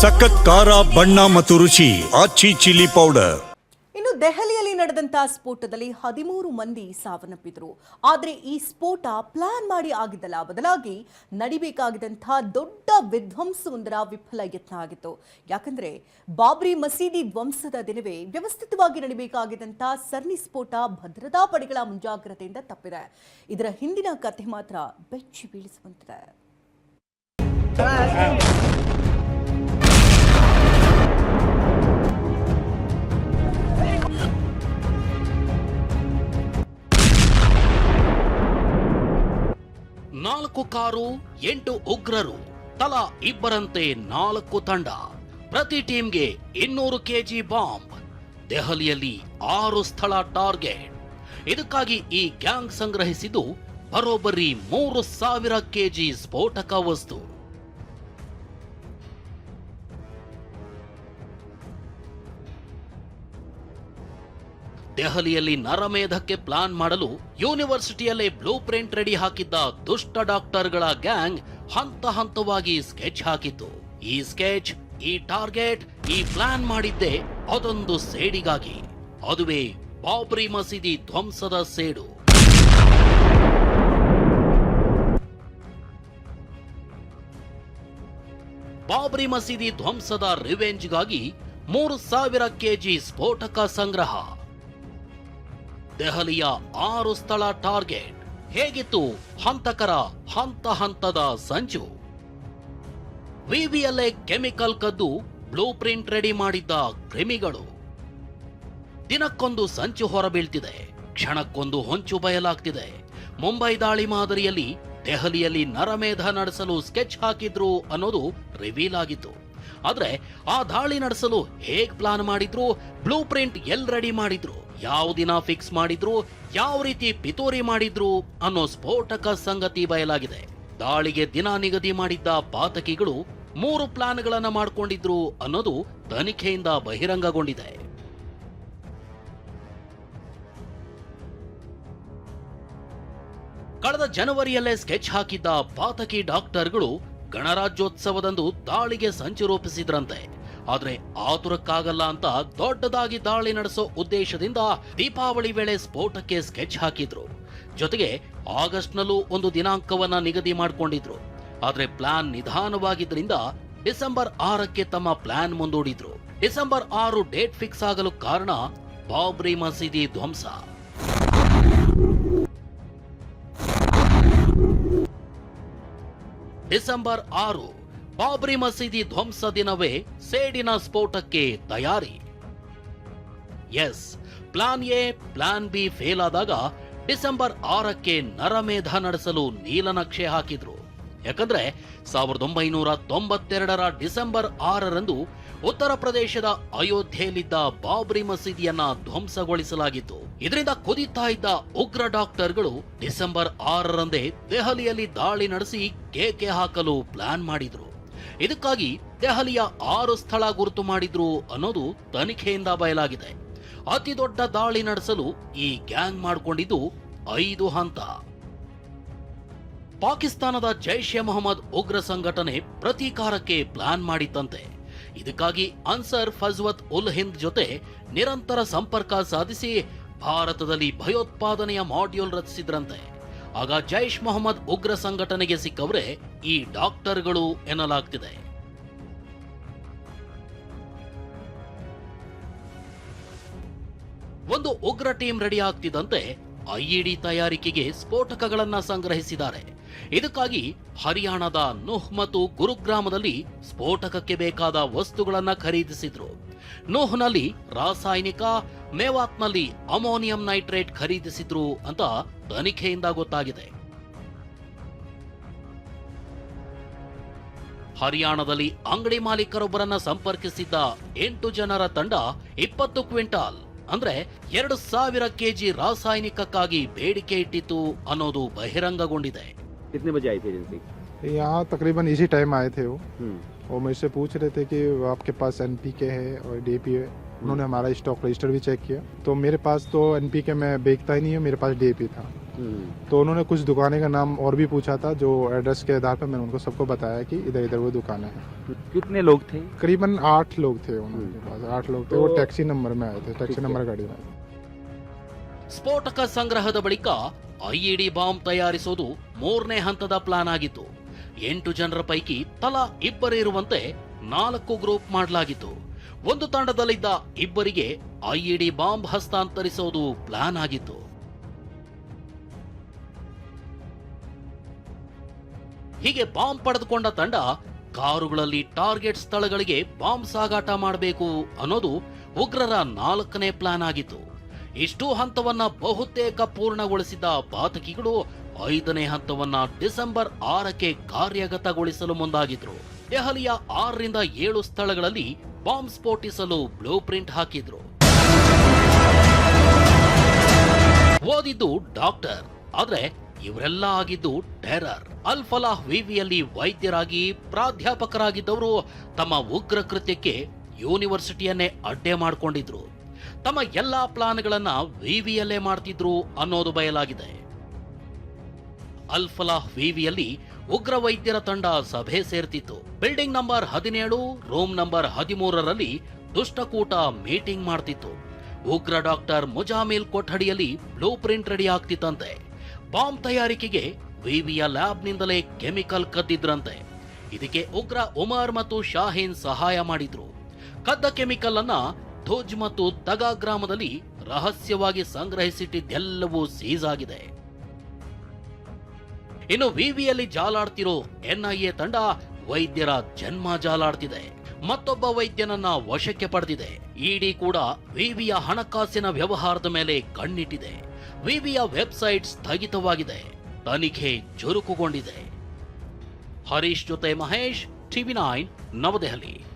ಸಖತ್ ಖಾರ, ಬಣ್ಣ ಮತ್ತು ರುಚಿ, ಆಚಿ ಚಿಲ್ಲಿ ಪೌಡರ್. ಇನ್ನು ದೆಹಲಿಯಲ್ಲಿ ನಡೆದಂತಹ ಸ್ಫೋಟದಲ್ಲಿ ಹದಿಮೂರು ಮಂದಿ ಸಾವನ್ನಪ್ಪಿದ್ರು. ಆದರೆ ಈ ಸ್ಫೋಟ ಪ್ಲಾನ್ ಮಾಡಿ ಆಗಿದ್ದಲ್ಲ ಬದಲಾಗಿ ನಡಿಬೇಕಾಗಿದ್ದಂತಹ ದೊಡ್ಡ ವಿಧ್ವಂಸವೊಂದರ ವಿಫಲ ಯತ್ನ ಆಗಿತ್ತು. ಯಾಕಂದ್ರೆ ಬಾಬ್ರಿ ಮಸೀದಿ ಧ್ವಂಸದ ದಿನವೇ ವ್ಯವಸ್ಥಿತವಾಗಿ ನಡಿಬೇಕಾಗಿದ್ದಂತಹ ಸರಣಿ ಸ್ಫೋಟ ಭದ್ರತಾ ಪಡೆಗಳ ಮುಂಜಾಗ್ರತೆಯಿಂದ ತಪ್ಪಿದೆ. ಇದರ ಹಿಂದಿನ ಕಥೆ ಮಾತ್ರ ಬೆಚ್ಚಿ ಬೀಳಿಸುವಂತಿದೆ. ನಾಲ್ಕು ಕಾರು, ಎಂಟು ಉಗ್ರರು, ತಲಾ ಇಬ್ಬರಂತೆ ನಾಲ್ಕು ತಂಡ. ಪ್ರತಿ ಟೀಮ್ಗೆ ಇನ್ನೂರು ಕೆಜಿ ಬಾಂಬ್. ದೆಹಲಿಯಲ್ಲಿ ಆರು ಸ್ಥಳ ಟಾರ್ಗೆಟ್. ಇದಕ್ಕಾಗಿ ಈ ಗ್ಯಾಂಗ್ ಸಂಗ್ರಹಿಸಿದ್ದು ಬರೋಬ್ಬರಿ ಮೂರು ಸಾವಿರ ಕೆಜಿ ಸ್ಫೋಟಕ ವಸ್ತು. ದೆಹಲಿಯಲ್ಲಿ ನರಮೇಧಕ್ಕೆ ಪ್ಲಾನ್ ಮಾಡಲು ಯೂನಿವರ್ಸಿಟಿಯಲ್ಲೇ ಬ್ಲೂ ಪ್ರಿಂಟ್ ರೆಡಿ ಹಾಕಿದ್ದ ದುಷ್ಟ ಡಾಕ್ಟರ್ಗಳ ಗ್ಯಾಂಗ್ ಹಂತ ಹಂತವಾಗಿ ಸ್ಕೆಚ್ ಹಾಕಿತ್ತು. ಈ ಸ್ಕೆಚ್, ಈ ಟಾರ್ಗೆಟ್, ಈ ಪ್ಲಾನ್ ಮಾಡಿದ್ದೆ ಅದೊಂದು ಸೇಡಿಗಾಗಿ. ಅದುವೇ ಬಾಬ್ರಿ ಮಸೀದಿ ಧ್ವಂಸದ ಸೇಡು. ಬಾಬ್ರಿ ಮಸೀದಿ ಧ್ವಂಸದ ರಿವೆಂಜ್ಗಾಗಿ ಮೂರು ಸಾವಿರ ಕೆಜಿ ಸ್ಫೋಟಕ ಸಂಗ್ರಹ. ದೆಹಲಿಯ ಆರು ಸ್ಥಳ ಟಾರ್ಗೆಟ್. ಹೇಗಿತ್ತು? ಹಂತಕರ ಹಂತ ಹಂತದ ಸಂಚು. ವಿವಿಎಲ್ಎ ಕೆಮಿಕಲ್ ಕದ್ದು ಬ್ಲೂ ಪ್ರಿಂಟ್ ರೆಡಿ ಮಾಡಿದ್ದ ಕ್ರಿಮಿಗಳು. ದಿನಕ್ಕೊಂದು ಸಂಚು ಹೊರಬೀಳ್ತಿದೆ. ಕ್ಷಣಕ್ಕೊಂದು ಹೊಂಚು ಬಯಲಾಗ್ತಿದೆ. ಮುಂಬೈ ದಾಳಿ ಮಾದರಿಯಲ್ಲಿ ದೆಹಲಿಯಲ್ಲಿ ನರಮೇಧ ನಡೆಸಲು ಸ್ಕೆಚ್ ಹಾಕಿದ್ರು ಅನ್ನೋದು ರಿವೀಲ್ ಆಗಿತ್ತು. ಆದ್ರೆ ಆ ದಾಳಿ ನಡೆಸಲು ಹೇಗ್ ಪ್ಲಾನ್ ಮಾಡಿದ್ರು? ಬ್ಲೂ ಪ್ರಿಂಟ್ ಎಲ್ ರೆಡಿ ಮಾಡಿದ್ರು? ಯಾವ ದಿನ ಫಿಕ್ಸ್ ಮಾಡಿದ್ರು, ಯಾವ ರೀತಿ ಪಿತೂರಿ ಮಾಡಿದ್ರು ಅನ್ನೋ ಸ್ಫೋಟಕ ಸಂಗತಿ ಬಯಲಾಗಿದೆ. ದಾಳಿಗೆ ದಿನ ನಿಗದಿ ಮಾಡಿದ್ದ ಪಾತಕಿಗಳು ಮೂರು ಪ್ಲಾನ್ಗಳನ್ನ ಮಾಡ್ಕೊಂಡಿದ್ರು ಅನ್ನೋದು ತನಿಖೆಯಿಂದ ಬಹಿರಂಗಗೊಂಡಿದೆ. ಕಳೆದ ಜನವರಿಯಲ್ಲೇ ಸ್ಕೆಚ್ ಹಾಕಿದ್ದ ಪಾತಕಿ ಡಾಕ್ಟರ್ಗಳು ಗಣರಾಜ್ಯೋತ್ಸವದಂದು ದಾಳಿಗೆ ಸಂಚು ರೂಪಿಸಿದ್ರಂತೆ. ಆದ್ರೆ ಆತುರಕ್ಕಾಗಲ್ಲ ಅಂತ ದೊಡ್ಡದಾಗಿ ದಾಳಿ ನಡೆಸೋ ಉದ್ದೇಶದಿಂದ ದೀಪಾವಳಿ ವೇಳೆ ಸ್ಫೋಟಕ್ಕೆ ಸ್ಕೆಚ್ ಹಾಕಿದ್ರು. ಜೊತೆಗೆ ಆಗಸ್ಟ್ನಲ್ಲೂ ಒಂದು ದಿನಾಂಕವನ್ನ ನಿಗದಿ ಮಾಡಿಕೊಂಡಿದ್ರು. ಆದ್ರೆ ಪ್ಲಾನ್ ನಿಧಾನವಾಗಿದ್ದರಿಂದ ಡಿಸೆಂಬರ್ ಆರಕ್ಕೆ ತಮ್ಮ ಪ್ಲಾನ್ ಮುಂದೂಡಿದ್ರು. ಡಿಸೆಂಬರ್ ಆರು ಡೇಟ್ ಫಿಕ್ಸ್ ಆಗಲು ಕಾರಣ ಬಾಬ್ರಿ ಮಸೀದಿ ಧ್ವಂಸ. ಡಿಸೆಂಬರ್ ಆರು ಬಾಬ್ರಿ ಮಸೀದಿ ಧ್ವಂಸ ದಿನವೇ ಸೇಡಿನ ಸ್ಫೋಟಕ್ಕೆ ತಯಾರಿ. Yes, plan A, plan B fail ಆದಾಗ ಡಿಸೆಂಬರ್ ಆರಕ್ಕೆ ನರಮೇಧ ನಡೆಸಲು ನೀಲನಕ್ಷೆ ಹಾಕಿದ್ರು. ಯಾಕಂದ್ರೆ ಸಾವಿರದ ಒಂಬೈನೂರ ತೊಂಬತ್ತೆರಡರ ಡಿಸೆಂಬರ್ ಆರರಂದು ಉತ್ತರ ಪ್ರದೇಶದ ಅಯೋಧ್ಯೆಯಲ್ಲಿದ್ದ ಬಾಬ್ರಿ ಮಸೀದಿಯನ್ನ ಧ್ವಂಸಗೊಳಿಸಲಾಗಿತ್ತು. ಇದರಿಂದ ಕುದಿತಾ ಇದ್ದ ಉಗ್ರ ಡಾಕ್ಟರ್ಗಳು ಡಿಸೆಂಬರ್ ಆರರಂದೇ ದೆಹಲಿಯಲ್ಲಿ ದಾಳಿ ನಡೆಸಿ ಕೇಕೆ ಹಾಕಲು ಪ್ಲಾನ್ ಮಾಡಿದ್ರು. ಇದಕ್ಕಾಗಿ ದೆಹಲಿಯ ಆರು ಸ್ಥಳ ಗುರುತು ಮಾಡಿದ್ರು ಅನ್ನೋದು ತನಿಖೆಯಿಂದ ಬಯಲಾಗಿದೆ. ಅತಿ ದೊಡ್ಡ ದಾಳಿ ನಡೆಸಲು ಈ ಗ್ಯಾಂಗ್ ಮಾಡಿಕೊಂಡಿದ್ದು ಐದು ಹಂತ. ಪಾಕಿಸ್ತಾನದ ಜೈಷ್ ಎ ಮೊಹಮ್ಮದ್ ಉಗ್ರ ಸಂಘಟನೆ ಪ್ರತೀಕಾರಕ್ಕೆ ಪ್ಲಾನ್ ಮಾಡಿತ್ತಂತೆ. ಇದಕ್ಕಾಗಿ ಅನ್ಸರ್ ಫಜ್ವತ್ ಉಲ್ ಹಿಂದ್ ಜೊತೆ ನಿರಂತರ ಸಂಪರ್ಕ ಸಾಧಿಸಿ ಭಾರತದಲ್ಲಿ ಭಯೋತ್ಪಾದನೆಯ ಮಾಡ್ಯೂಲ್ ರಚಿಸಿದ್ರಂತೆ. ಆಗ ಜೈಷ್ ಮೊಹಮ್ಮದ್ ಉಗ್ರ ಸಂಘಟನೆಗೆ ಸಿಕ್ಕವರೇ ಈ ಡಾಕ್ಟರ್ಗಳು ಎನ್ನಲಾಗ್ತಿದೆ. ಒಂದು ಉಗ್ರ ಟೀಮ್ ರೆಡಿ ಆಗ್ತಿದ್ದಂತೆ ಐಇಡಿ ತಯಾರಿಕೆಗೆ ಸ್ಫೋಟಕಗಳನ್ನು ಸಂಗ್ರಹಿಸಿದ್ದಾರೆ. ಇದಕ್ಕಾಗಿ ಹರಿಯಾಣದ ನುಹ್ ಮತ್ತು ಗುರುಗ್ರಾಮದಲ್ಲಿ ಸ್ಫೋಟಕಕ್ಕೆ ಬೇಕಾದ ವಸ್ತುಗಳನ್ನು ಖರೀದಿಸಿದ್ರು. ನುಹ್ನಲ್ಲಿ ರಾಸಾಯನಿಕ, ಮೇವಾತ್ನಲ್ಲಿ ಅಮೋನಿಯಂ ನೈಟ್ರೇಟ್ ಖರೀದಿಸಿದ್ರು ಅಂತ ತನಿಖೆಯಿಂದ ಗೊತ್ತಾಗಿದೆ. ಹರಿಯಾಣದಲ್ಲಿ ಅಂಗಡಿ ಮಾಲೀಕರೊಬ್ಬರನ್ನ ಸಂಪರ್ಕಿಸಿದ್ದ ಎಂಟು ಜನರ ತಂಡ ಇಪ್ಪತ್ತು ಕ್ವಿಂಟಾಲ್ ಅಂದ್ರೆ ಎರಡು ಸಾವಿರ ಕೆಜಿ ರಾಸಾಯನಿಕಕ್ಕಾಗಿ ಬೇಡಿಕೆ ಇಟ್ಟಿತ್ತು ಅನ್ನೋದು ಬಹಿರಂಗಗೊಂಡಿದೆ कितने बजे आई थी एजेंसी यहाँ तकरीबन इसी टाइम आए थे वो हम्म और मुझसे पूछ रहे थे कि आपके पास एन है और डी है उन्होंने हमारा स्टॉक रजिस्टर भी चेक किया तो मेरे पास तो एन में बेचता ही नहीं है मेरे पास डी था तो उन्होंने कुछ दुकानें का नाम और भी पूछा था जो एड्रेस के आधार पर मैंने उनको सबको बताया कि इधर इधर वो दुकानें हैं कितने लोग थे करीबन आठ लोग थे उनके पास आठ लोग थे वो तो- टैक्सी नंबर में आए थे टैक्सी नंबर गाड़ी में ಸ್ಫೋಟಕ ಸಂಗ್ರಹದ ಬಳಿಕ ಐಇಡಿ ಬಾಂಬ್ ತಯಾರಿಸೋದು ಮೂರನೇ ಹಂತದ ಪ್ಲಾನ್ ಆಗಿತ್ತು ಎಂಟು ಜನರ ಪೈಕಿ ತಲಾ ಇಬ್ಬರು ಇರುವಂತೆ ನಾಲ್ಕು ಗ್ರೂಪ್ ಮಾಡಲಾಗಿತ್ತು ಒಂದು ತಂಡದಲ್ಲಿದ್ದ ಇಬ್ಬರಿಗೆ ಐಇಡಿ ಬಾಂಬ್ ಹಸ್ತಾಂತರಿಸೋದು ಪ್ಲಾನ್ ಆಗಿತ್ತು ಹೀಗೆ ಬಾಂಬ್ ಪಡೆದುಕೊಂಡ ತಂಡ ಕಾರುಗಳಲ್ಲಿ ಟಾರ್ಗೆಟ್ ಸ್ಥಳಗಳಿಗೆ ಬಾಂಬ್ ಸಾಗಾಟ ಮಾಡಬೇಕು ಅನ್ನೋದು ಉಗ್ರರ ನಾಲ್ಕನೇ ಪ್ಲಾನ್ ಆಗಿತ್ತು. ಇಷ್ಟು ಹಂತವನ್ನ ಬಹುತೇಕ ಪೂರ್ಣಗೊಳಿಸಿದ ಪಾತಕಿಗಳು ಐದನೇ ಹಂತವನ್ನ ಡಿಸೆಂಬರ್ ಆರಕ್ಕೆ ಕಾರ್ಯಗತಗೊಳಿಸಲು ಮುಂದಾಗಿದ್ರು. ದೆಹಲಿಯ ಆರರಿಂದ ಏಳು ಸ್ಥಳಗಳಲ್ಲಿ ಬಾಂಬ್ ಸ್ಫೋಟಿಸಲು ಬ್ಲೂ ಪ್ರಿಂಟ್ ಹಾಕಿದ್ರು. ಓದಿದ್ದು ಡಾಕ್ಟರ್. ಆದ್ರೆ ಇವರೆಲ್ಲ ಆಗಿದ್ದು ಟೆರರ್. ಅಲ್ ಫಲಾಹ್ ವಿವಿಯಲ್ಲಿ ವೈದ್ಯರಾಗಿ ಪ್ರಾಧ್ಯಾಪಕರಾಗಿದ್ದವರು ತಮ್ಮ ಉಗ್ರ ಕೃತ್ಯಕ್ಕೆ ಯೂನಿವರ್ಸಿಟಿಯನ್ನೇ ಅಡ್ಡೆ ಮಾಡ್ಕೊಂಡಿದ್ರು. ತಮ್ಮ ಎಲ್ಲಾ ಪ್ಲಾನ್ಗಳನ್ನ ವಿವಿಯಲ್ಲೇ ಮಾಡ್ತಿದ್ರು ಅನ್ನೋದು ಬಯಲಾಗಿದೆ. ಅಲ್ ಫಲಾಹ್ ವಿವಿಯಲ್ಲಿ ಉಗ್ರ ವೈದ್ಯರ ತಂಡ ಸಭೆ ಸೇರ್ತಿತ್ತು. ಬಿಲ್ಡಿಂಗ್ ನಂಬರ್ ಹದಿನೇಳು, ರೂಮ್ ನಂಬರ್ ಹದಿಮೂರರಲ್ಲಿ ದುಷ್ಟಕೂಟ ಮೀಟಿಂಗ್ ಮಾಡ್ತಿತ್ತು. ಉಗ್ರ ಡಾಕ್ಟರ್ ಮುಜಾಮಿಲ್ ಕೊಠಡಿಯಲ್ಲಿ ಬ್ಲೂ ಪ್ರಿಂಟ್ ರೆಡಿ ಆಗ್ತಿತ್ತಂತೆ. ಬಾಂಬ್ ತಯಾರಿಕೆಗೆ ವಿವಿಯ ಲ್ಯಾಬ್ನಿಂದಲೇ ಕೆಮಿಕಲ್ ಕದ್ದಿದ್ರಂತೆ. ಇದಕ್ಕೆ ಉಗ್ರ ಉಮರ್ ಮತ್ತು ಶಾಹೀನ್ ಸಹಾಯ ಮಾಡಿದ್ರು. ಕದ್ದ ಕೆಮಿಕಲ್ ಅನ್ನ ಧೋಜ್ ಮತ್ತು ತಗಾ ಗ್ರಾಮದಲ್ಲಿ ರಹಸ್ಯವಾಗಿ ಸಂಗ್ರಹಿಸಿಟ್ಟಿದ್ದೆಲ್ಲವೂ ಸೀಸ್ ಆಗಿದೆ. ಇನ್ನು ವಿವಿಯಲ್ಲಿ ಜಾಲಾಡ್ತಿರೋ ಎನ್ಐಎ ತಂಡ ವೈದ್ಯರ ಜನ್ಮ ಜಾಲಾಡ್ತಿದೆ. ಮತ್ತೊಬ್ಬ ವೈದ್ಯನನ್ನ ವಶಕ್ಕೆ ಪಡೆದಿದೆ. ಇಡಿ ಕೂಡ ವಿವಿಯ ಹಣಕಾಸಿನ ವ್ಯವಹಾರದ ಮೇಲೆ ಕಣ್ಣಿಟ್ಟಿದೆ. ವಿವಿಯ ವೆಬ್ಸೈಟ್ ಸ್ಥಗಿತವಾಗಿದೆ. ತನಿಖೆ ಚುರುಕುಗೊಂಡಿದೆ. ಹರೀಶ್ ಜೊತೆ ಮಹೇಶ್ ಟಿವಿ ನೈನ್ ನವದೆಹಲಿ.